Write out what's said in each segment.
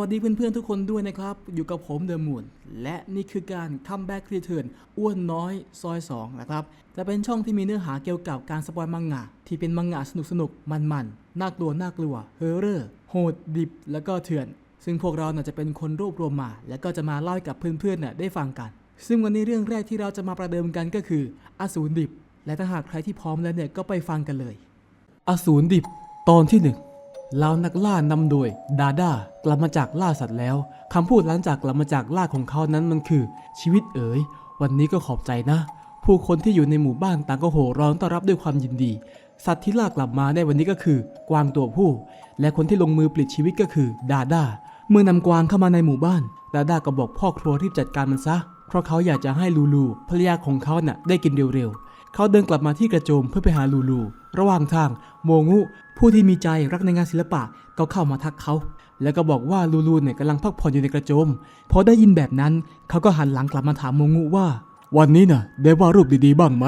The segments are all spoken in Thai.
วัสดีเพื่อนๆทุกคนด้วยนะครับ อยู่กับผมเดอะมูนและนี่คือการคัมแบ็กรีเทิร์นอ้วนน้อยซอย 2 นะครับ จะเป็นช่องที่มีเนื้อหาเกี่ยวกับการสปอยมังงะ ที่เป็นมังงะสนุกๆมันๆน่ากลัวน่ากลัวเฮอร์เรอร์โหดดิบ แล้วก็เถื่อน ซึ่งพวกเราน่ะจะเป็นคนรวบรวมมา แล้วก็จะมาเล่าให้กับเพื่อนๆน่ะได้ฟังกัน ซึ่งวันนี้เรื่องแรกที่เราจะมาประเดิมกันก็คืออสูรดิบ และถ้าหากใครที่พร้อมแล้วเนี่ยก็ไปฟังกันเลย อสูรดิบ ตอนที่หนึ่ง เหล่านักล่านำโดยดาด้ากลับมาจากล่าสัตว์แล้วคำพูดหลังจากกลับมาจากล่าของเขานั้นมันคือ ชีวิตเอ๋ย วันนี้ก็ขอบใจนะ ผู้คนที่อยู่ในหมู่บ้านต่างก็โห่ร้องต้อนรับด้วยความยินดี สัตว์ที่ล่ากลับมาในวันนี้ก็คือกวางตัวผู้ และคนที่ลงมือปลิดชีวิตก็คือดาด้าเมื่อนำกวางเข้ามาในหมู่บ้านดาด้าก็บอกพ่อครัวรีบจัดการมันซะ เพราะเขาอยากจะให้ลูลูภรรยาของเขาน่ะได้กินเร็วๆ เขาเดินกลับมาที่กระโจมเพื่อไปหาลูลู ระหว่างทางโมงุ ผู้ที่มีใจรักในงานศิลปะก็เข้ามาทักเขา แล้วก็บอกว่าลูลูเนี่ยกำลังพักผ่อนอยู่ในกระโจม พอได้ยินแบบนั้น เขาก็หันหลังกลับมาถามโมงุว่า วันนี้น่ะได้วาดรูปดีๆบ้างไหม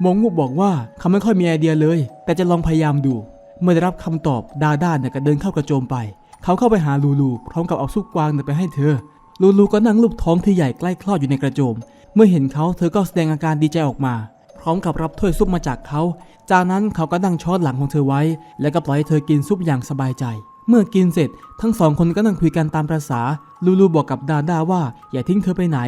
โมงุบอกว่าเขาไม่ค่อยมีไอเดียเลย แต่จะลองพยายามดู เมื่อได้รับคำตอบดาด้าเนี่ยก็เดินเข้ากระโจมไป เขาเข้าไปหาลูลูพร้อมกับเอาซุปกวางเนี่ยไปให้เธอลูลูก็นั่งลูบท้องที่ใหญ่ใกล้คลอดอยู่ในกระโจม เมื่อเห็นเขาเธอก็แสดงอาการดีใจออกมา พร้อมกับรับถ้วยซุปมาจากเขา จากนั้นเขาก็นั่งช้อนหลังของเธอไว้ แล้วก็ปล่อยให้เธอกินซุปอย่างสบายใจ เมื่อกินเสร็จ ทั้งสองคนก็นั่งคุยกันตามประษา ลูลูบอกกับดาด้าว่าอย่าทิ้งเธอไปไหน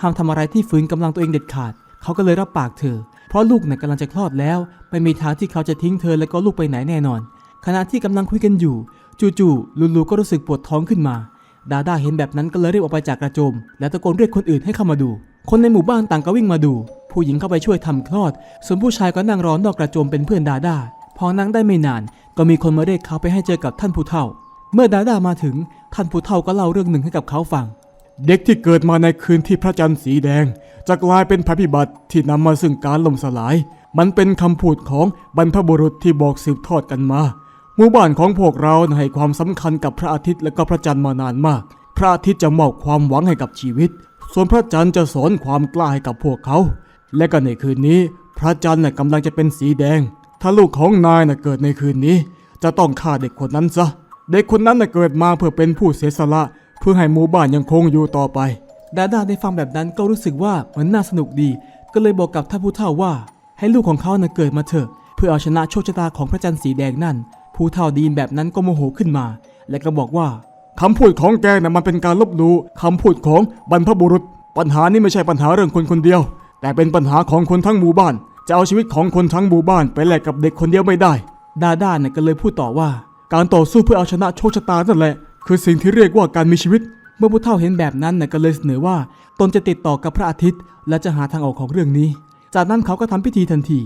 ห้ามทำอะไรที่ฝืนกำลังตัวเองเด็ดขาด เขาก็เลยรับปากเธอ เพราะลูกเนี่ยกำลังจะคลอดแล้ว ไม่มีทางที่เขาจะทิ้งเธอและก็ลูกไปไหนแน่นอน ขณะที่กำลังคุยกันอยู่ จู่ๆลูลูก็รู้สึกปวดท้องขึ้นมา ดาด้าเห็นแบบนั้นก็เลยรีบออกไปจากกระโจม แล้วตะโกนเรียกคนอื่นให้เข้ามาดู คนในหมู่บ้านต่างก็วิ่งมาดู ผู้หญิงเข้าไปช่วยทำคลอด ส่วนผู้ชายก็นั่งรอนอกกระโจมเป็นเพื่อนดาด้าพอนั่งได้ไม่นาน ก็มีคนมาเรียกเขาไปให้เจอกับท่านผู้เฒ่า เมื่อดาด้ามาถึงท่านผู้เฒ่าก็เล่าเรื่องหนึ่งให้กับเขาฟัง เด็กที่เกิดมาในคืนที่พระจันทร์สีแดง จะกลายเป็นภัยพิบัติที่นำมาซึ่งการล่มสลาย มันเป็นคำพูดของบรรพบุรุษที่บอกสืบทอดกันมาหมู่บ้านของพวกเราให้ความสำคัญกับพระอาทิตย์และก็พระจันทร์มานานมาก พระอาทิตย์จะมอบความหวังให้กับชีวิต ส่วนพระจันทร์จะสอนความกล้าให้กับพวกเขา และก็ในคืนนี้ พระจันทร์น่ะกำลังจะเป็นสีแดง ถ้าลูกของนายน่ะเกิดในคืนนี้ จะต้องฆ่าเด็กคนนั้นซะ เด็กคนนั้นน่ะเกิดมาเพื่อเป็นผู้เสียสละ เพื่อให้หมู่บ้านยังคงอยู่ต่อไป ดาดาได้ฟังแบบนั้นก็รู้สึกว่ามันน่าสนุกดี ก็เลยบอกกับท่านผู้เฒ่าว่า ให้ลูกของเขาน่ะเกิดมาเถอะ เพื่อเอาชนะโชคชะตาของพระจันทร์สีแดงนั่น ผู้เฒ่าดีนแบบนั้นก็โมโหขึ้นมา และก็บอกว่า คำพูดของแกน่ะมันเป็นการลบหลู่คำพูดของบรรพบุรุษ ปัญหานี้ไม่ใช่ปัญหาเรื่องคนคนเดียว แต่เป็นปัญหาของคนทั้งหมู่บ้าน จะเอาชีวิตของคนทั้งหมู่บ้านไปแลกกับเด็กคนเดียวไม่ได้ ดาด้าเนี่ยก็เลยพูดต่อว่า การต่อสู้เพื่อเอาชนะโชคชะตานั่นแหละคือสิ่งที่เรียกว่าการมีชีวิต เมื่อผู้เฒ่าเห็นแบบนั้นน่ะก็เลยเสนอว่าตนจะติดต่อกับพระอาทิตย์ และจะหาทางออกของเรื่องนี้ จากนั้นเขาก็ทำพิธีทันที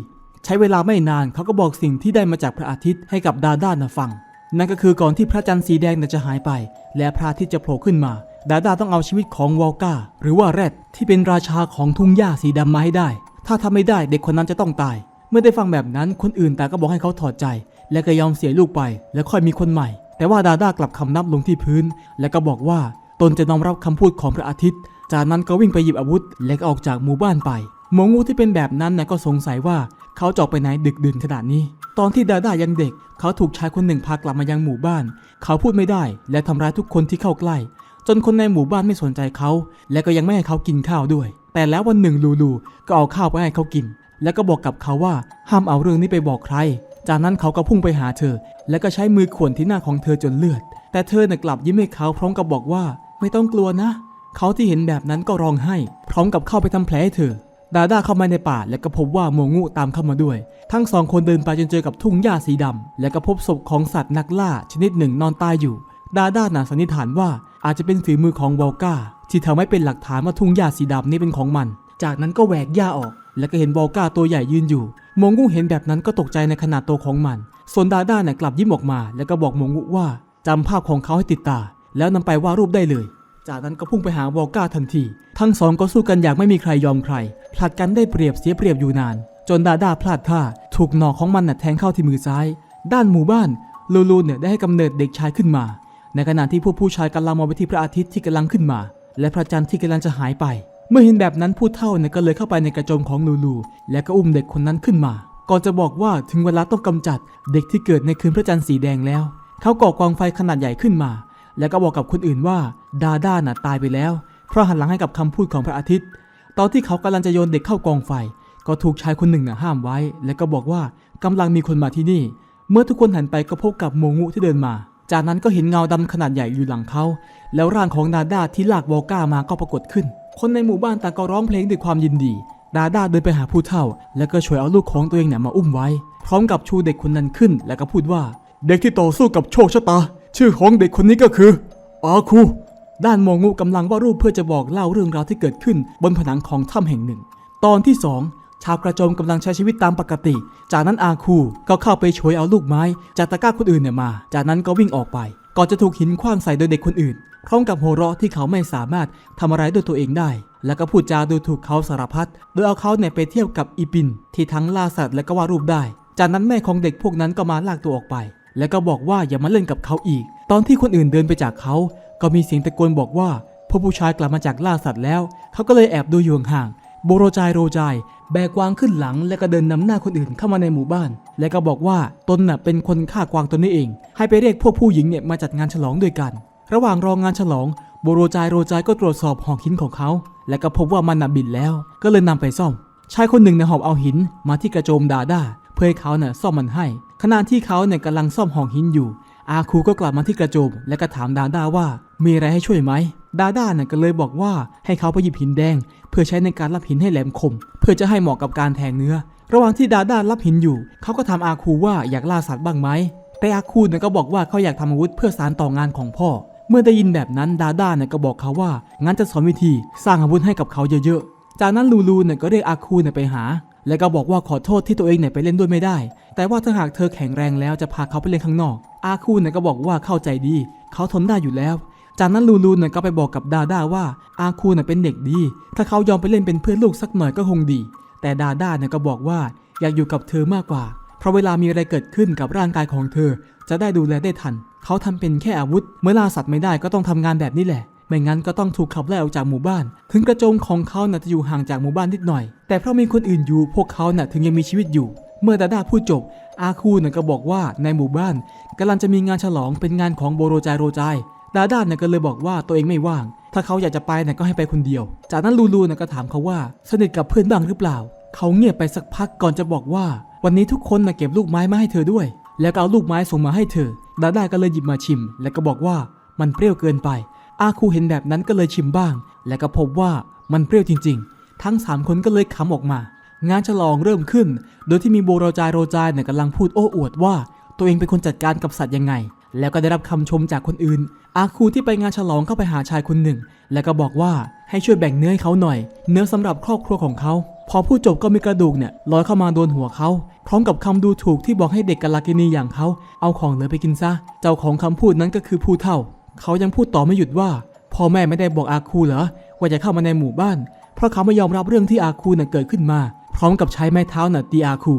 ใช้เวลาไม่นานเขาก็บอกสิ่งที่ได้มาจากพระอาทิตย์ให้กับดาด้านะฟัง นั่นก็คือก่อนที่พระจันทร์สีแดงน่ะจะหายไป และพระอาทิตย์จะโผล่ขึ้นมา ดาดาต้องเอาชีวิตของวอลกาหรือว่าแรดที่เป็นราชาของทุ่งหญ้าสีดำมาให้ได้ ถ้าทำไม่ได้เด็กคนนั้นจะต้องตาย เมื่อได้ฟังแบบนั้นคนอื่นแต่างก็บอกให้เขาถอดใจ และก็ยอมเสียลูกไป แล้วค่อยมีคนใหม่ แต่ว่าดาดากลับคำนับลงที่พื้น และก็บอกว่าตนจะน้อมรับคำพูดของพระอาทิตย์ จากนั้นก็วิ่งไปหยิบอาวุธ และก็ออกจากหมู่บ้านไป โมองูที่เป็นแบบนั้นนะก็สงสัยว่าเขาจะออกไปไหนดึกดื่นขนาดนี้ ตอนที่ดาด้ายังเด็ก เขาถูกชายคนหนึ่งพากลับมายังหมู่บ้าน เขาพูดไม่ได้ และทำร้ายทุกคนที่เข้าใกล้ จนคนในหมู่บ้านไม่สนใจเขา และก็ยังไม่ให้เขากินข้าวด้วย แต่แล้ววันหนึ่งลูลูก็เอาข้าวไปให้เขากิน แล้วก็บอกกับเขาว่าห้ามเอาเรื่องนี้ไปบอกใคร จากนั้นเขาก็พุ่งไปหาเธอ แล้วก็ใช้มือข่วนที่หน้าของเธอจนเลือด แต่เธอน่ะกลับยิ้มให้เขาพร้อมกับบอกว่า ไม่ต้องกลัวนะ เขาที่เห็นแบบนั้นก็ร้องไห้ พร้อมกับเข้าไปทำแผลให้เธอ ดาด้าเข้ามาในป่าและก็พบว่าโมงูตามเข้ามาด้วย ทั้งสองคนเดินไปจนเจอกับทุ่งหญ้าสีดำและก็พบศพของสัตว์นักล่าชนิดหนึ่งนอนตายอยู่ ดาด้าหน่ะสันนิษฐานว่าอาจจะเป็นฝีมือของวอลกาที่ทำให้เป็นหลักฐานว่าทุ่งหญ้าสีดำนี้เป็นของมัน จากนั้นก็แหวกหญ้าออก แล้วก็เห็นวอลกาตัวใหญ่ยืนอยู่โมงูเห็นแบบนั้นก็ตกใจในขนาดตัวของมันส่วนดาด้าน่ะกลับยิ้มออกมา แล้วก็บอกโมงูว่าจำภาพของเขาให้ติดตา แล้วนำไปวาดรูปได้เลย จากนั้นก็พุ่งไปหาวอลกาทันที ทั้งสองก็สู้กันอย่างไม่มีใครยอมใคร ผลัดกันได้เปรียบเสียเปรียบอยู่นาน จนดาด้าพลาดท่า ถูกหนอกของมันน่ะแทงเข้าที่มือซ้าย ด้านหมู่บ้านลูลูเนี่ยได้ให้กำเนิดเด็กชายขึ้นมา ในขณะที่พวกผู้ชายกำลังมองไปที่พระอาทิตย์ที่กำลังขึ้นมา และพระจันทร์ที่กำลังจะหายไป เมื่อเห็นแบบนั้นผู้เฒ่าเนี่ยก็เลยเข้าไปในกระโจมของลูลู และก็อุ้มเด็กคนนั้นขึ้นมา ก่อนจะบอกว่าถึงเวลาต้องกำจัด เด็กที่เกิดในคืนพระจันทร์สีแดงแล้ว เขาก่อกองไฟขนาดใหญ่ขึ้นมา แล้วก็บอกกับคนอื่นว่าดาด้าน่ะตายไปแล้ว เพราะหันหลังให้กับคำพูดของพระอาทิตย์ ตอนที่เขากำลังจะโยนเด็กเข้ากองไฟ ก็ถูกชายคนหนึ่งน่ะห้ามไว้ แล้วก็บอกว่ากำลังมีคนมาที่นี่ เมื่อทุกคนหันไปก็พบกับโมงูที่เดินมา จากนั้นก็เห็นเงาดำขนาดใหญ่อยู่หลังเขา แล้วร่างของดาด้าที่ลากวอลก้ามาก็ปรากฏขึ้น คนในหมู่บ้านต่างก็ร้องเพลงด้วยความยินดี ดาด้าเดินไปหาผู้เฒ่า แล้วก็ช่วยเอาลูกของตัวเองเนี่ยมาอุ้มไว้ พร้อมกับชูเด็กคนนั้นขึ้น แล้วก็พูดว่า เด็กที่ต่อสู้กับโชคชะตา ชื่อของเด็กคนนี้ก็คืออาคูด้านโมงูกำลังวาดรูปเพื่อจะบอกเล่าเรื่องราวที่เกิดขึ้นบนผนังของถ้ำแห่งหนึ่ง ตอนที่สองชาวกระโจมกำลังใช้ชีวิตตามปกติ จากนั้นอาคูก็เข้าไปช่วยเอาลูกไม้ จากตะกร้าคนอื่นเนี่ยมา จากนั้นก็วิ่งออกไป ก่อนจะถูกหินคว้างใส่โดยเด็กคนอื่น พร้อมกับโหเราะที่เขาไม่สามารถทำอะไรด้วยตัวเองได้ แล้วก็พูดจาดูถูกเขาสารพัด โดยเอาเขาเนี่ยไปเทียบกับอีปิน ที่ทั้งล่าสัตว์และก็วาดรูปได้ จากนั้นแม่ของเด็กพวกนั้นก็มาลากตัวออกไป แล้วก็บอกว่าอย่ามาเล่นกับเขาอีก ตอนที่คนอื่นเดินไปจากเขา ก็มีเสียงตะโกนบอกว่าพวกผู้ชายกลับมาจากล่าสัตว์แล้ว เขาก็เลยแอบดูอยู่ห่างโบโรจายโรจาย แบกกวางขึ้นหลัง แล้วก็เดินนำหน้าคนอื่นเข้ามาในหมู่บ้าน แล้วก็บอกว่าตนน่ะเป็นคนฆ่ากวางตัวนี้เอง ให้ไปเรียกพวกผู้หญิงเนี่ยมาจัดงานฉลองด้วยกัน ระหว่างรองงานฉลองโบโรจายโรจายก็ตรวจสอบหอกหินของเขา และก็พบว่ามันน่ะบินแล้ว ก็เลยนำไปซ่อม ชายคนหนึ่งเนี่ยหอบเอาหินมาที่กระโจมดาด้า เพื่อให้เขาเนี่ยซ่อมมันให้ ขณะที่เขาเนี่ยกำลังซ่อมหอกหินอยู่ อาคูก็กลับมาที่กระโจม และก็ถามดาด้าว่ามีอะไรให้ช่วยไหม ดาด้าเนี่ยก็เลยบอกว่าให้เขาไปหยิบหินแดง เพื่อใช้ในการรับหินให้แหลมคม เพื่อจะให้เหมาะกับการแทงเนื้อ ระหว่างที่ดาด้ารับหินอยู่ เขาก็ถามอาคูว่าอยากล่าสัตว์บ้างไหมแต่อาคูเนี่ยก็บอกว่าเขาอยากทำอาวุธเพื่อสานต่องานของพ่อ เมื่อได้ยินแบบนั้นดาด้าเนี่ยก็บอกเขาว่างั้นจะสอนวิธีสร้างอาวุธให้กับเขาเยอะๆ จากนั้นลูลูเนี่ยก็เรียกอาคูเนี่ยไปหา แล้วก็บอกว่าขอโทษที่ตัวเองเนี่ยไปเล่นด้วยไม่ได้ แต่ว่าถ้าหากเธอแข็งแรงแล้วจะพาเขาไปเล่นข้างนอก อาคูเนี่ยก็บอกว่าเข้าใจดี เขาทนได้อยู่แล้ว จากนั้นลูลูเนี่ยก็ไปบอกกับดาด้าว่าอาคูเนี่ยเป็นเด็กดี ถ้าเขายอมไปเล่นเป็นเพื่อนลูกสักหน่อยก็คงดี แต่ดาด้าเนี่ยก็บอกว่าอยากอยู่กับเธอมากกว่า เพราะเวลามีอะไรเกิดขึ้นกับร่างกายของเธอ จะได้ดูแลได้ทัน เขาทำเป็นแค่อาวุธ เมื่อล่าสัตว์ไม่ได้ก็ต้องทำงานแบบนี้แหละ ไม่งั้นก็ต้องถูกขับไล่ออกจากหมู่บ้าน ถึงกระโจมของเขาน่ะจะอยู่ห่างจากหมู่บ้านนิดหน่อย แต่เพราะมีคนอื่นอยู่พวกเขาน่ะถึงยังมีชีวิตอยู่ เมื่อดาด้าพูดจบ อาคูน่ะก็บอกว่าในหมู่บ้านกำลังจะมีงานฉลองเป็นงานของโบโรจายโรจายดาด้าเนี่ยก็เลยบอกว่าตัวเองไม่ว่าง ถ้าเขาอยากจะไปเนี่ยก็ให้ไปคนเดียว จากนั้นลูลูเนี่ยก็ถามเขาว่าสนิทกับเพื่อนบ้างหรือเปล่า เขาเงียบไปสักพักก่อนจะบอกว่า วันนี้ทุกคนนะเก็บลูกไม้มาให้เธอด้วย แล้วก็เอาลูกไม้ส่งมาให้เธอ ดาด้าก็เลยหยิบมาชิม แล้วก็บอกว่ามันเปรี้ยวเกินไป อาคูเห็นแบบนั้นก็เลยชิมบ้าง แล้วก็พบว่ามันเปรี้ยวจริง ๆ ทั้งสามคนก็เลยขำออกมา งานฉลองเริ่มขึ้น โดยที่มีโบโรจายโรจายเนี่ยกำลังพูดโอ้อวดว่า ตัวเองเป็นคนจัดการกับสัตว์ยังไง แล้วก็ได้รับคำชมจากคนอื่น อาคูที่ไปงานฉลองเข้าไปหาชายคนหนึ่ง แล้วก็บอกว่าให้ช่วยแบ่งเนื้อให้เขาหน่อย เนื้อสำหรับครอบครัวของเขา พอพูดจบก็มีกระดูกเนี่ยลอยเข้ามาโดนหัวเขาพร้อมกับคำดูถูกที่บอกให้เด็กกาลากินีอย่างเขาเอาของเหลือไปกินซะ เจ้าของคำพูดนั้นก็คือผู้เฒ่า เขายังพูดต่อไม่หยุดว่าพ่อแม่ไม่ได้บอกอาคูเหรอว่าจะเข้ามาในหมู่บ้าน เพราะเขาไม่ยอมรับเรื่องที่อาคูน่ะเกิดขึ้นมา พร้อมกับใช้ไม้เท้าน่ะตีอาคู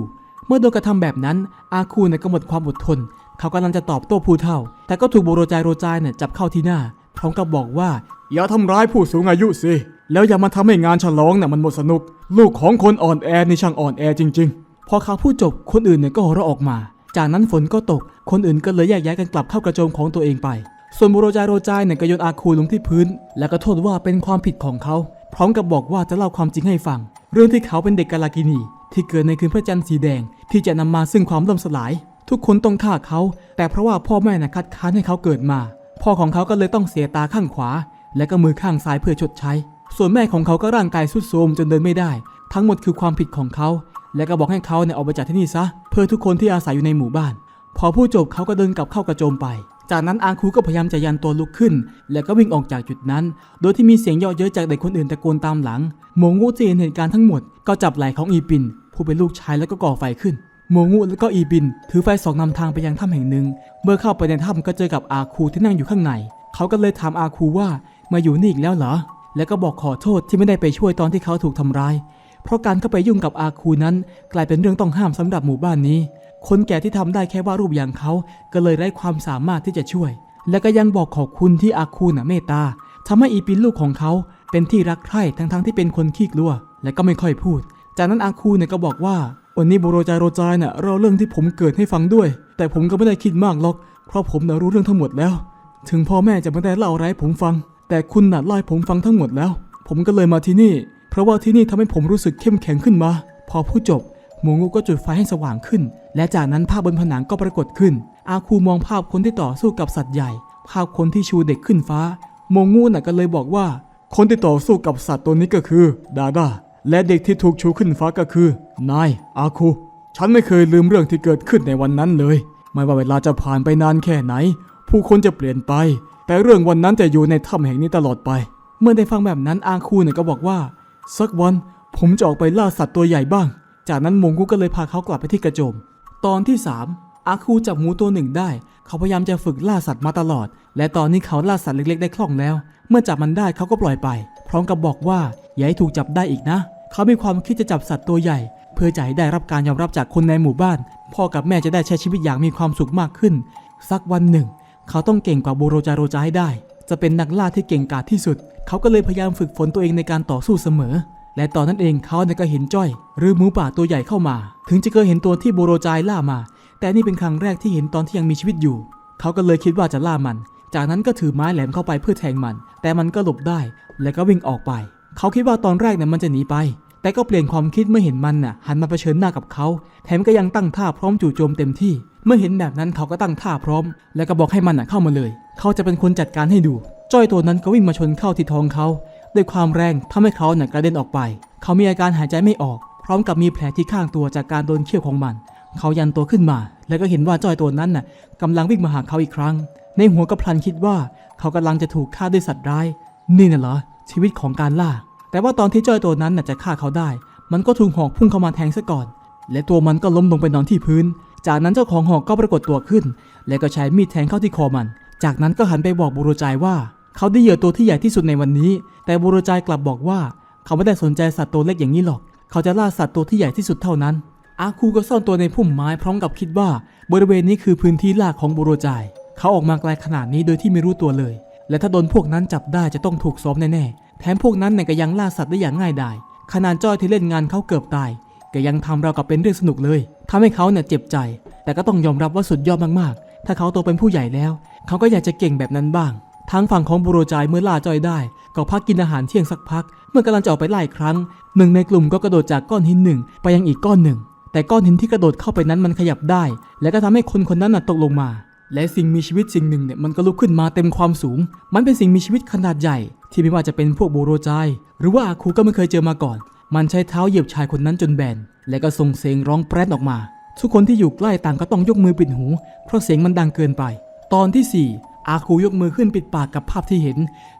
เมื่อโดนกระทำแบบนั้นอาคูเนี่ยก็หมดความอดทน เขากำลังจะตอบโต้ผู้เฒ่า แต่ก็ถูกโบโรจายโรจายเนี่ยจับเข้าที่หน้า พร้อมกับบอกว่าอย่าทำร้ายผู้สูงอายุสิแล้วอย่ามาทำให้งานฉลองน่ะมันหมดสนุก ลูกของคนอ่อนแอนี่ช่างอ่อนแอจริง ๆ พอเขาพูดจบคนอื่นเนี่ยก็หัวเราะออกมา จากนั้นฝนก็ตกคนอื่นก็เลยแยกย้ายกันกลับเข้ากระโจมของตัวเองไป ส่วนโบโรจายโรจายเนี่ยก็โยนอาคูลงที่พื้น แล้วก็โทษว่าเป็นความผิดของเขา พร้อมกับบอกว่าจะเล่าความจริงให้ฟัง เรื่องที่เขาเป็นเด็กกาลากินี ที่เกิดในคืนพระจันทร์สีแดง ที่จะนำมาซึ่งความล่มสลาย ทุกคนต้องฆ่าเขา แต่เพราะว่าพ่อแม่น่ะคัดค้านให้เขาเกิดมา พ่อของเขาก็เลยต้องเสียตาข้างขวา และก็มือข้างซ้ายเพื่อชดใช้ ส่วนแม่ของเขาก็ร่างกายสุดโทรมจนเดินไม่ได้ ทั้งหมดคือความผิดของเขา และก็บอกให้เขาเนี่ยออกไปจากที่นี่ซะ เพื่อทุกคนที่อาศัยอยู่ในหมู่บ้าน พอพูดจบเขาก็เดินกลับเข้ากระโจมไป จากนั้นอาคูก็พยายามจะยันตัวลุกขึ้น แล้วก็วิ่งออกจากจุดนั้น โดยที่มีเสียงเยาะเย้ยจากเด็กคนอื่นตะโกนตามหลังโมงูที่เห็นเหตุการณ์ทั้งหมดก็จับไหล่ของอีปิน ผู้เป็นลูกชายแล้วก็ก่อไฟขึ้นโมงูและก็อีปิน ถือไฟสองนำทางไปยังถ้ำแห่งหนึ่ง เมื่อเข้าไปในถ้ำก็เจอกับอาคูที่นั่งอยู่ข้างใน เขาก็เลยถามอาคูว่ามาอยู่นี่อีกแล้วเหรอ แล้วก็บอกขอโทษที่ไม่ได้ไปช่วยตอนที่เขาถูกทำร้าย เพราะการเข้าไปยุ่งกับอาคูนั้น กลายเป็นเรื่องต้องห้ามสำหรับหมู่บ้านนี้ คนแก่ที่ทำได้แค่วาดรูปอย่างเขาก็เลยไร้ความสามารถที่จะช่วย และก็ยังบอกขอบคุณที่อาคูน่ะเมตตาทำให้อีปินลูกของเขาเป็นที่รักใคร่ทั้งๆที่เป็นคนขี้กลัว และก็ไม่ค่อยพูด จากนั้นอาคูเนี่ยก็บอกว่าวันนี้โบโรจายโรจายน่ะเราเรื่องที่ผมเกิดให้ฟังด้วย แต่ผมก็ไม่ได้คิดมากหรอกเพราะผมน่ะรู้เรื่องทั้งหมดแล้ว ถึงพ่อแม่จะไม่ได้เล่าอะไรให้ผมฟัง แต่คุณน่ะเล่าให้ผมฟังทั้งหมดแล้ว ผมก็เลยมาที่นี่ เพราะว่าที่นี่ทำให้ผมรู้สึกเข้มแข็งขึ้นมา พอพูดจบ หมูงูก็จุดไฟให้สว่างขึ้น และจากนั้นภาพบนผนังก็ปรากฏขึ้น อาคูมองภาพคนที่ต่อสู้กับสัตว์ใหญ่ ภาพคนที่ชูเด็กขึ้นฟ้าโมงูน่ะก็เลยบอกว่า คนที่ต่อสู้กับสัตว์ตัวนี้ก็คือ ดาดาและเด็กที่ถูกชูขึ้นฟ้าก็คือนายอาคู ฉันไม่เคยลืมเรื่องที่เกิดขึ้นในวันนั้นเลย ไม่ว่าเวลาจะผ่านไปนานแค่ไหน ผู้คนจะเปลี่ยนไป แต่เรื่องวันนั้นจะอยู่ในถ้ำแห่งนี้ตลอดไป เมื่อได้ฟังแบบนั้นอาคูเนี่ยก็บอกว่าสักวันผมจะออกไปล่าสัตว์ตัวใหญ่บ้าง จากนั้นมงกุก็เลยพาเขากลับไปที่กระโจม ตอนที่ 3 อาคูจับหมูตัวหนึ่งได้ เขาพยายามจะฝึกล่าสัตว์มาตลอด และตอนนี้เขาล่าสัตว์เล็กๆได้คล่องแล้ว เมื่อจับมันได้เขาก็ปล่อยไป พร้อมกับบอกว่าอย่าให้ถูกจับได้อีกนะ เขามีความคิดจะจับสัตว์ตัวใหญ่ เพื่อจะให้ได้รับการยอมรับจากคนในหมู่บ้าน พ่อกับแม่จะได้ใช้ชีวิตอย่างมีความสุขมากขึ้น สักวันหนึ่ง เขาต้องเก่งกว่าโบโรจาโรจาให้ได้ จะเป็นนักล่าที่เก่งกาจที่สุด เขาก็เลยพยายามฝึกฝนตัวเองในการต่อสู้เสมอ และตอนนั้นเองเขาเนี่ยก็เห็นจ้อย หรือหมูป่าตัวใหญ่เข้ามา ถึงจะเคยเห็นตัวที่โบโรจายล่ามา แต่นี่เป็นครั้งแรกที่เห็นตอนที่ยังมีชีวิตอยู่ เขาก็เลยคิดว่าจะล่ามัน จากนั้นก็ถือไม้แหลมเข้าไปเพื่อแทงมัน แต่มันก็หลบได้ แล้วก็วิ่งออกไป เขาคิดว่าตอนแรกเนี่ยมันจะหนีไป แต่ก็เปลี่ยนความคิดเมื่อเห็นมันน่ะหันมาเผชิญหน้ากับเขา แถมก็ยังตั้งท่าพร้อมจู่โจมเต็มที่ เมื่อเห็นแบบนั้นเขาก็ตั้งท่าพร้อม แล้วก็บอกให้มันน่ะเข้ามาเลย เขาจะเป็นคนจัดการให้ดู จ้อยตัวนั้นก็วิ่งมาชนเข้าที่ท้องเขา ด้วยความแรงทำให้เขาน่ะกระเด็นออกไป เขามีอาการหายใจไม่ออก พร้อมกับมีแผลที่ข้างตัวจากการโดนเขี้ยวของมัน เขายันตัวขึ้นมา แล้วก็เห็นว่าจอยตัวนั้นน่ะกำลังวิ่งมาหาเขาอีกครั้ง ในหัวก็พลันคิดว่า เขากำลังจะถูกฆ่าด้วยสัตว์ร้าย นี่น่ะเหรอชีวิตของการล่า แต่ว่าตอนที่จอยตัวนั้นน่ะจะฆ่าเขาได้ มันก็ถูกหอกพุ่งเข้ามาแทงซะก่อน และตัวมันก็ล้มลงไปนอนที่พื้น จากนั้นเจ้าของหอกก็ปรากฏตัวขึ้น และก็ใช้มีดแทงเข้าที่คอมัน จากนั้นก็หันไปบอกบุรุษจายว่า เขาได้เหยื่อตัวที่ใหญ่ที่สุดในวันนี้ แต่บุรุษจายกลับบอกว่า เขาไม่ได้สนใจสัตว์ตัวเล็กอย่างนี้หรอก เขาจะล่าสัตว์ตัวที่ใหญ่ที่สุดเท่านั้น อาคูก็ซ่อนตัวในพุ่มไม้พร้อมกับคิดว่า บริเวณนี้คือพื้นที่ล่าของบุโรจายเขาออกมาไกลขนาดนี้โดยที่ไม่รู้ตัวเลย และถ้าโดนพวกนั้นจับได้จะต้องถูกซ้อมแน่ๆ แถมพวกนั้นเนี่ยก็ยังล่าสัตว์ได้อย่างง่ายดาย ขนาดจ้อยที่เล่นงานเขาเกือบตาย ก็ยังทำเรากับเป็นเรื่องสนุกเลยทำให้เขาเนี่ยเจ็บใจ แต่ก็ต้องยอมรับว่าสุดยอดมากๆ ถ้าเขาโตเป็นผู้ใหญ่แล้ว เขาก็อยากจะเก่งแบบนั้นบ้าง ทางฝั่งของบุโรจายเมื่อล่าจ้อยได้ ก็พักกินอาหารเที่ยงสักพัก เมื่อกำลังจะออกไปไล่ครั้ง หนึ่งในกลุ่มก็กระโดดจากก้อนหินหนึ่งไปยังอีกก้อนหนึ่ง แต่ก้อนหินที่กระโดดเข้าไปนั้นมันขยับได้ และก็ทำให้คนคนนั้นน่ะตกลงมา และสิ่งมีชีวิตสิ่งหนึ่งเนี่ยมันก็ลุกขึ้นมาเต็มความสูง มันเป็นสิ่งมีชีวิตขนาดใหญ่ ที่ไม่ว่าจะเป็นพวกโบโรจายหรือว่าอาคูก็ไม่เคยเจอมาก่อน มันใช้เท้าเหยียบชายคนนั้นจนแบน และก็ส่งเสียงร้องแปรดออกมา ทุกคนที่อยู่ใกล้ต่างก็ต้องยกมือปิดหู เพราะเสียงมันดังเกินไป ตอนที่4 อาคูยกมือขึ้นปิดปากกับภาพที่เห็น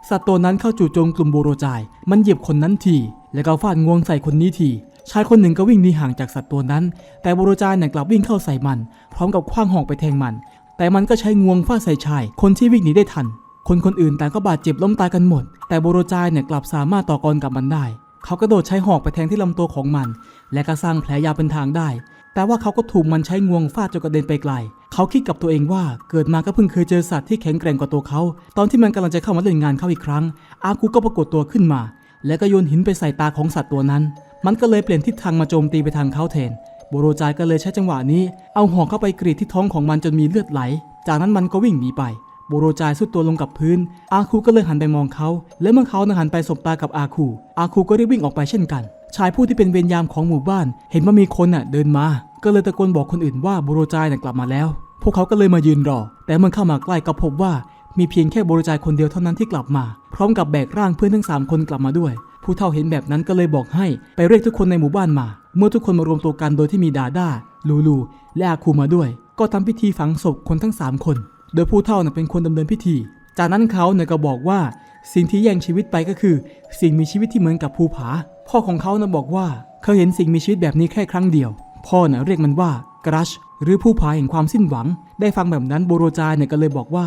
สัตว์ตัวนั้นเข้าจู่โจมกลุ่มโบโรจาย มันเหยียบคนนั้นที แล้วก็ฟาดงวงใส่คนนี้ที ชายคนหนึ่งก็วิ่งหนีห่างจากสัตว์ตัวนั้น แต่โบโรจายเนี่ยกลับวิ่งเข้าใส่มัน พร้อมกับคว้างหอกไปแทงมัน แต่มันก็ใช้งวงฟาดใส่ชาย คนที่วิ่งหนีได้ทัน คนคนอื่นต่างก็บาดเจ็บล้มตายกันหมด แต่โบโรจายเนี่ยกลับสามารถต่อกรกับมันได้ เขากระโดดใช้หอกไปแทงที่ลำตัวของมัน และก็สร้างแผลยาวเป็นทางได้ แต่ว่าเขาก็ถูกมันใช้งวงฟาดจนกระเด็นไปไกล เขาคิดกับตัวเองว่าเกิดมาก็เพิ่งเคยเจอสัตว์ที่แข็งแกร่งกว่าตัวเขา ตอนที่มันกำลังจะเข้ามาเล่นงานเขาอีกครั้ง อากูก็ปรากฏตัวขึ้นมา แล้วก็โยนหินไปใส่ตาของสัตว์ตัวนั้น มันก็เลยเปลี่ยนทิศทางมาโจมตีไปทางเขาแทนโบโรจายก็เลยใช้จังหวะนี้ เอาหอกเข้าไปกรีดที่ท้องของมันจนมีเลือดไหล จากนั้นมันก็วิ่งหนีไป โบโรจายสุดตัวลงกับพื้น อาคูก็เลยหันไปมองเขา และเมื่อเขานหันไปสบตากับอาคู อาคูก็รีบวิ่งออกไปเช่นกัน ชายผู้ที่เป็นเวรยามของหมู่บ้าน เห็นว่ามีคนน่ะเดินมา ก็เลยตะโกนบอกคนอื่นว่าโบโรจายน่ะกลับมาแล้ว พวกเขาก็เลยมายืนรอ แต่เมื่อเข้ามาใกล้ก็พบว่ามีเพียงแค่โบโรจายคนเดียวเท่านั้นที่กลับมา พร้อมกับแบกร่างเพื่อนทั้งสามคนกลับมาด้วย ผู้เฒ่าเห็นแบบนั้นก็เลยบอกให้ไปเรียกทุกคนในหมู่บ้านมา เมื่อทุกคนมารวมตัวกันโดยที่มีดาด้าลูลู และอาคูมาด้วย ก็ทำพิธีฝังศพคนทั้ง 3 คน โดยผู้เฒ่าน่ะเป็นคนดำเนินพิธี จากนั้นเขาเนี่ยก็บอกว่าสิ่งที่แย่งชีวิตไปก็คือ สิ่งมีชีวิตที่เหมือนกับภูผา พ่อของเขานะบอกว่าเขาเห็นสิ่งมีชีวิตแบบนี้แค่ครั้งเดียว พ่อน่ะเรียกมันว่ากรัชหรือผู้ผายแห่งความสิ้นหวัง ได้ฟังแบบนั้นโบโรจายเนี่ยก็เลยบอกว่า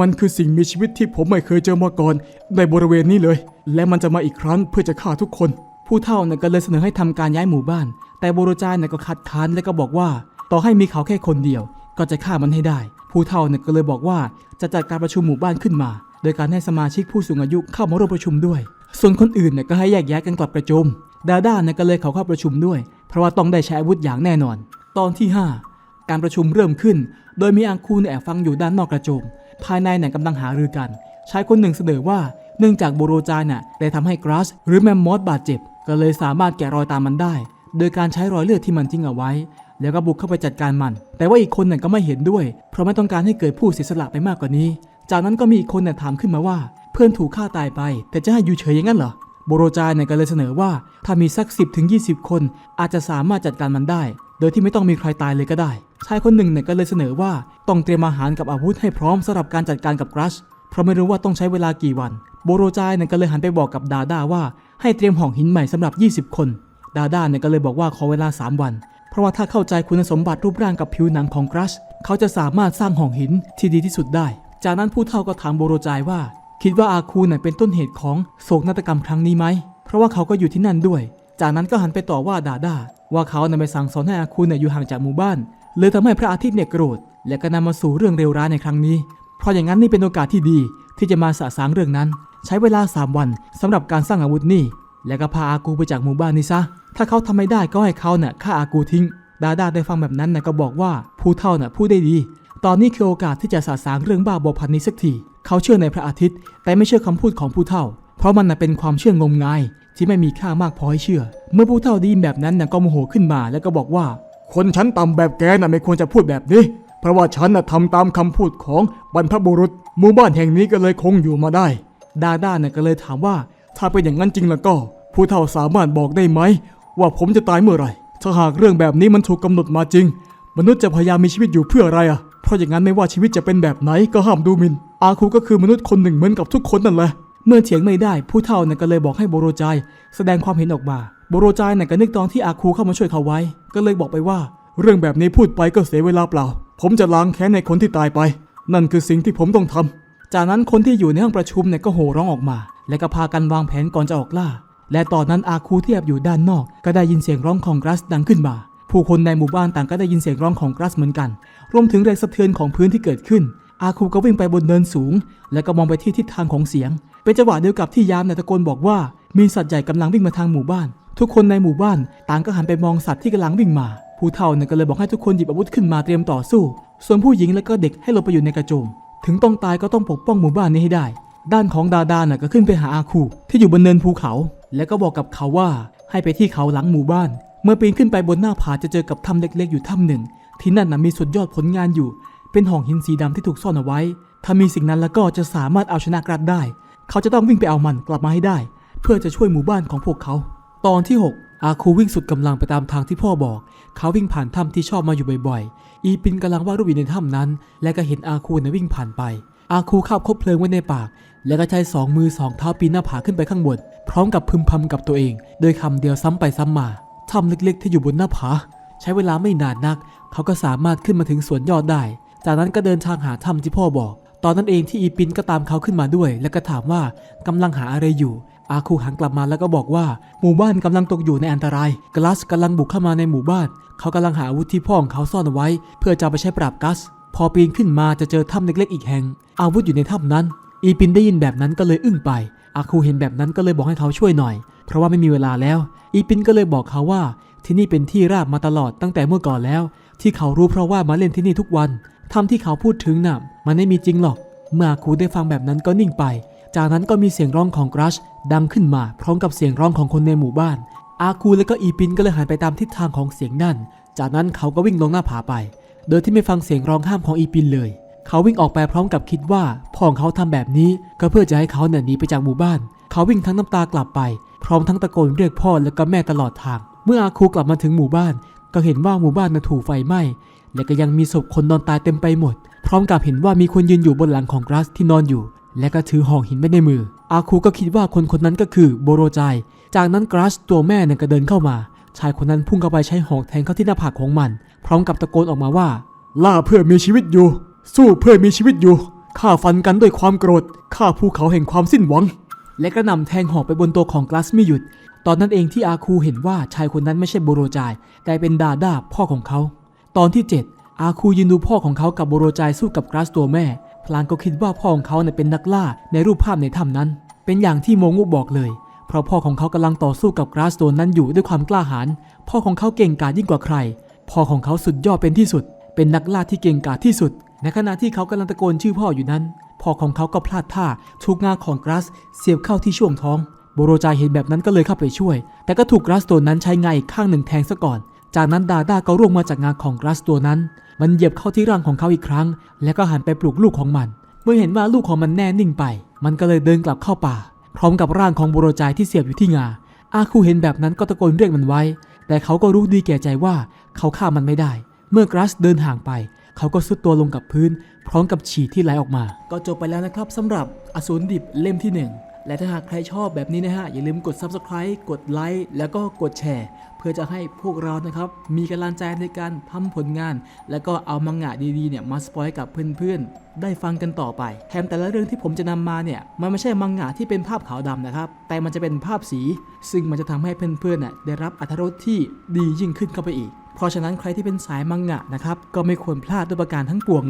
มันคือสิ่งมีชีวิตที่ผมไม่เคยเจอมาก่อนในบริเวณนี้เลย และมันจะมาอีกครั้งเพื่อจะฆ่าทุกคน ผู้เฒ่าเนี่ยก็เลยเสนอให้ทำการย้ายหมู่บ้าน แต่โบโรจายเนี่ยก็คัดค้านและก็บอกว่า ต่อให้มีเขาแค่คนเดียว ก็จะฆ่ามันให้ได้ ผู้เฒ่าเนี่ยก็เลยบอกว่าจะจัดการประชุมหมู่บ้านขึ้นมา โดยการให้สมาชิกผู้สูงอายุเข้ามาร่วมประชุมด้วย ส่วนคนอื่นเนี่ยก็ให้แยกย้ายกันกลับกระโจมดาด้าเนี่ยก็เลยเขาเข้าประชุมด้วย เพราะว่าต้องได้ใช้อาวุธอย่างแน่นอน ตอนที่ 5 การประชุมเริ่มขึ้น โดยมีอังคูเนี่ยแอบฟังอยู่ด้านนอกกระโจมภายในเนี่ยกำลังหารือกัน ชายคนหนึ่งเสนอว่า เนื่องจากโบโรจาน่ะได้ทำให้กรัสหรือแมมมอสบาดเจ็บ ก็เลยสามารถแกะรอยตามมันได้ โดยการใช้รอยเลือดที่มันทิ้งเอาไว้ แล้วก็บุกเข้าไปจัดการมัน แต่ว่าอีกคนน่ะก็ไม่เห็นด้วย เพราะไม่ต้องการให้เกิดผู้เสียสละไปมากกว่านี้ จากนั้นก็มีอีกคนน่ะถามขึ้นมาว่า เพื่อนถูกฆ่าตายไป แต่จะให้อยู่เฉยอย่างนั้นเหรอโบโรจายเนี่ยก็เลยเสนอว่า ถ้ามีสัก 10ถึง20 คน อาจจะสามารถจัดการมันได้ โดยที่ไม่ต้องมีใครตายเลยก็ได้ ชายคนหนึ่งเนี่ยก็เลยเสนอว่าต้องเตรียมอาหารกับอาวุธให้พร้อมสำหรับการจัดการกับกรัชเพราะไม่รู้ว่าต้องใช้เวลากี่วัน โบโรจายเนี่ยก็เลยหันไปบอกกับดาด้าว่า ให้เตรียมห่องหินใหม่สำหรับ 20 คน ดาด้าเนี่ยก็เลยบอกว่าขอเวลา 3 วัน เพราะว่าถ้าเข้าใจคุณสมบัติรูปร่างกับผิวหนังของกรัชเขาจะสามารถสร้างห่องหินที่ดีที่สุดได้ จากนั้นผู้เฒ่าก็ถามโบโรจายว่า คิดว่าอาคูน่ะเป็นต้นเหตุของโศกนาฏกรรมครั้งนี้ไหม เพราะว่าเขาก็อยู่ที่นั่นด้วย จากนั้นก็หันไปต่อว่าดาด้าว่าเขาน่ะไปสั่งสอนให้อาคูน่ะอยู่ห่างจากหมู่บ้านเลยทำให้พระอาทิตย์เนี่ยโกรธ และก็นำมาสู่เรื่องเลวร้ายในครั้งนี้ เพราะอย่างนั้นนี่เป็นโอกาสที่ดี ที่จะมาสะสางเรื่องนั้น ใช้เวลา 3 วันสำหรับการสร้างอาวุธนี่ แล้วก็พาอากูไปจากหมู่บ้านนี้ซะ ถ้าเขาทำไม่ได้ก็ให้เขาเน่ะฆ่าอากูทิ้ง ดาดาได้ฟังแบบนั้นน่ะก็บอกว่าผู้เฒ่าน่ะพูดได้ดี ตอนนี้คือโอกาสที่จะสะสางเรื่องบ้าบอพันนี้สักที เขาเชื่อในพระอาทิตย์ แต่ไม่เชื่อคำพูดของผู้เฒ่า เพราะมันเป็นความเชื่องมงายที่ไม่มีค่ามากพอให้เชื่อ เมื่อผู้เฒ่าได้ยินแบบนั้นนะก็โมโหขึ้นมา แล้วก็บอกว่า คนชั้นต่ำแบบแกน่ะไม่ควรจะพูดแบบนี้ เพราะว่าฉันน่ะทำตามคำพูดของบรรพบุรุษ หมู่บ้านแห่งนี้ก็เลยคงอยู่มาได้ ดาด้าน่ะก็เลยถามว่า ถ้าเป็นอย่างนั้นจริงแล้วก็ ผู้เฒ่าสามารถบอกได้ไหม ว่าผมจะตายเมื่อไหร่ ถ้าหากเรื่องแบบนี้มันถูกกำหนดมาจริง มนุษย์จะพยายามมีชีวิตอยู่เพื่ออะไรอะ เพราะอย่างนั้นไม่ว่าชีวิตจะเป็นแบบไหนก็ห้ามดูหมิน อาคูก็คือมนุษย์คนหนึ่งเหมือนกับทุกคนนั่นแหละ เมื่อเถียงไม่ได้ผู้เฒ่าน่ะก็เลยบอกให้โบโรจายแสดงความเห็นออกมา โบโรจายน่ะก็นึกตอนที่อาคูเข้ามาช่วยเขาไว้ ก็เลยบอกไปว่า เรื่องแบบนี้พูดไปก็เสียเวลาเปล่า ผมจะล้างแค้นในคนที่ตายไป นั่นคือสิ่งที่ผมต้องทำจากนั้นคนที่อยู่ในห้องประชุมเนี่ยก็โห่ร้องออกมา และก็พากันวางแผนก่อนจะออกล่า และตอนนั้นอาคูที่แอบอยู่ด้านนอก ก็ได้ยินเสียงร้องของกรัสดังขึ้นมาผู้คนในหมู่บ้านต่างก็ได้ยินเสียงร้องของกรัสเหมือนกัน รวมถึงแรงสะเทือนของพื้นที่เกิดขึ้น อาคูก็วิ่งไปบนเนินสูง แล้วก็มองไปที่ทิศทางของเสียง เป็นจังหวะเดียวกับที่ยามในตะโกนบอกว่า มีสัตว์ใหญ่กำลังวิ่งมาทางหมู่บ้าน ทุกคนในหมู่บ้านต่างก็หันไปมองสัตว์ที่กำลังวิ่งมา ผู้เฒ่าเนี่ยก็เลยบอกให้ทุกคนหยิบอาวุธขึ้นมาเตรียมต่อสู้ ส่วนผู้หญิงและก็เด็กให้หลบไปอยู่ในกระโจม ถึงต้องตายก็ต้องปกป้องหมู่บ้านนี้ให้ได้ ด้านของดาดาน่ะก็ขึ้นไปหาอาคูที่อยู่บนเนินภูเขา แล้วก็บอกกับเขาว่าให้ไปที่เขาหลังหมู่บ้าน เมื่อปีนขึ้นไปบนหน้าผาจะเจอกับถ้ำเล็ก ๆ อยู่ถ้ำหนึ่ง ที่นั่นน่ะมีสุดยอดผลงานอยู่ เป็นห้องหินสีดำที่ถูกซ่อนเอาไว้ ถ้ามีสิ่งนั้นแล้วก็จะสามารถเอาชนะกรัดได้ เขาจะต้องวิ่งไปเอามันกลับมาให้ได้ เพื่อจะช่วยหมู่บ้านของพวกเขา ตอนที่ 6 อาคูวิ่งสุดกำลังไปตามทางที่พ่อบอก เขาวิ่งผ่านถ้ำที่ชอบมาอยู่บ่อยๆ อีปินกำลังวาดรูปอยู่ในถ้ำนั้น และก็เห็นอาคูเนี่ยวิ่งผ่านไป อาคูคาบคบเพลิงไว้ในปาก แล้วก็ใช้สองมือสองเท้าปีนหน้าผาขึ้นไปข้างบนพร้อมกับพึมพำกับตัวเอง โดยคำเดียวซ้ำไปซ้ำมาถ้ำเล็กๆ ที่อยู่บนหน้าผา ใช้เวลาไม่นานนัก เขาก็สามารถขึ้นมาถึงสวนยอดได้ จากนั้นก็เดินทางหาถ้ำที่พ่อบอก ตอนนั้นเองที่อีปินก็ตามเขาขึ้นมาด้วย แล้วก็ถามว่ากำลังหาอะไรอยู่ อาคูหันกลับมาแล้วก็บอกว่า หมู่บ้านกำลังตกอยู่ในอันตราย กลัสกำลังบุกเข้ามาในหมู่บ้าน เขากำลังหาอาวุธที่พ่อของเขาซ่อนเอาไว้ เพื่อจะไปใช้ปราบกัส พอปีนขึ้นมาจะเจอถ้ำเล็กๆอีกแห่ง อาวุธอยู่ในถ้ำนั้น อีปินได้ยินแบบนั้นก็เลยอึ้งไป อาคูเห็นแบบนั้นก็เลยบอกให้เขาช่วยหน่อย เพราะว่าไม่มีเวลาแล้ว อีปินก็เลยบอกเขาว่าที่นี่เป็นที่ราบมาตลอดตั้งแต่เมื่อก่อนแล้ว ที่เขารู้เพราะว่ามาเล่นที่นี่ทุกวัน ถ้ำที่เขาพูดถึงน่ะมันไม่มีจริงหรอก เมื่อาคูได้ฟังแบบนั้นก็นิ่งไป จากนั้นก็มีเสียงร้องของกรัชดังขึ้นมาพร้อมกับเสียงร้องของคนในหมู่บ้าน อาคูและก็อีปินก็เลยหันไปตามทิศทางของเสียงนั่น จากนั้นเขาก็วิ่งลงหน้าผาไป โดยที่ไม่ฟังเสียงร้องห้ามของอีปินเลย เขาวิ่งออกไปพร้อมกับคิดว่าพ่อของเขาทำแบบนี้ก็เพื่อจะให้เขาเนี่ยหนีไปจากหมู่บ้าน เขาวิ่งทั้งน้ำตากลับไป พร้อมทั้งตะโกนเรียกพ่อและก็แม่ตลอดทาง เมื่ออาคูกลับมาถึงหมู่บ้าน ก็เห็นว่าหมู่บ้านน่ะถูกไฟไหม้ และก็ยังมีศพคนนอนตายเต็มไปหมด พร้อมกับเห็นว่ามีคนยืนอยู่บนหลังของกรัสที่นอนอยู่ และก็ถือห่อหินไว้ในมือ อาคูก็คิดว่าคนคนนั้นก็คือโบโรจายจากนั้นกรัสตัวแม่เนี่ยก็เดินเข้ามา ชายคนนั้นพุ่งเข้าไปใช้หอกแทงเข้าที่หน้าผากของมัน พร้อมกับตะโกนออกมาว่า ล่าเพื่อมีชีวิตอยู่ สู้เพื่อมีชีวิตอยู่ฆ่าฟันกันด้วยความโกรธฆ่าภูเขาแห่งความสิ้นหวัง และกระหน่ำแทงหอกไปบนตัวของกรัสไม่หยุด ตอนนั้นเองที่อาคูเห็นว่าชายคนนั้นไม่ใช่โบโรจายแต่เป็นดาดาพ่อของเขา ตอนที่ 7 อาคูยืนดูพ่อของเขากับโบโรจายสู้กับกรัสตัวแม่ พลางก็คิดว่าพ่อของเขาเนี่ยเป็นนักล่าในรูปภาพในถ้ำนั้น เป็นอย่างที่โมงูบอกเลย เพราะพ่อของเขากำลังต่อสู้กับกรัสตัวนั้นอยู่ด้วยความกล้าหาญ พ่อของเขาเก่งกาจยิ่งกว่าใคร พ่อของเขาสุดยอดเป็นที่สุด เป็นนักล่าที่เก่งกาจที่สุด ในขณะที่เขากำลังตะโกนชื่อพ่ออยู่นั้น พ่อของเขาก็พลาดท่าถูกงาของกรัสเสียบเข้าที่ช่วงท้อง โบโรจาเห็นแบบนั้นก็เลยเข้าไปช่วย แต่ก็ถูกกรัสตัวนั้นใช้งาอีกข้างหนึ่งแทงซะก่อน จากนั้นดาด้าก็ร่วงมาจากงาของกรัสตัวนั้น มันเหยียบเข้าที่ร่างของเขาอีกครั้ง แล้วก็หันไปปลุกลูกของมัน เมื่อเห็นว่าลูกของมันแน่นิ่งไป มันก็เลยเดินกลับเข้าป่า พร้อมกับร่างของโบโรจายที่เสียบอยู่ที่งา อาคูเห็นแบบนั้นก็ตะโกนเรียกมันไว้ แต่เขาก็รู้ดีแก่ใจว่าเขาฆ่ามันไม่ได้ เมื่อกรัสเดินห่างไป เขาก็สุดตัวลงกับพื้น พร้อมกับฉี่ที่ไหลออกมา ก็จบไปแล้วนะครับสำหรับอสูรดิบเล่มที่หนึ่ง และถ้าหากใครชอบแบบนี้นะฮะ อย่าลืมกด Subscribe กดไลค์แล้วก็กดแชร์ เพื่อจะให้พวกเรานะครับ มีกำลังใจในการทำผลงาน แล้วก็เอามังงะดีๆเนี่ยมาสปอยกับเพื่อนๆ ได้ฟังกันต่อไปแถมแต่ละเรื่องที่ผมจะนำมาเนี่ย มันไม่ใช่มังงะที่เป็นภาพขาวดำนะครับ แต่มันจะเป็นภาพสี ซึ่งมันจะทำให้เพื่อนๆน่ะได้รับอรรถรสที่ดียิ่งขึ้นเข้าไปอีก เพราะฉะนั้นใครที่เป็นสายมังงะนะครับก็ไม่ควรพลาดด้วยประการทั้งปวง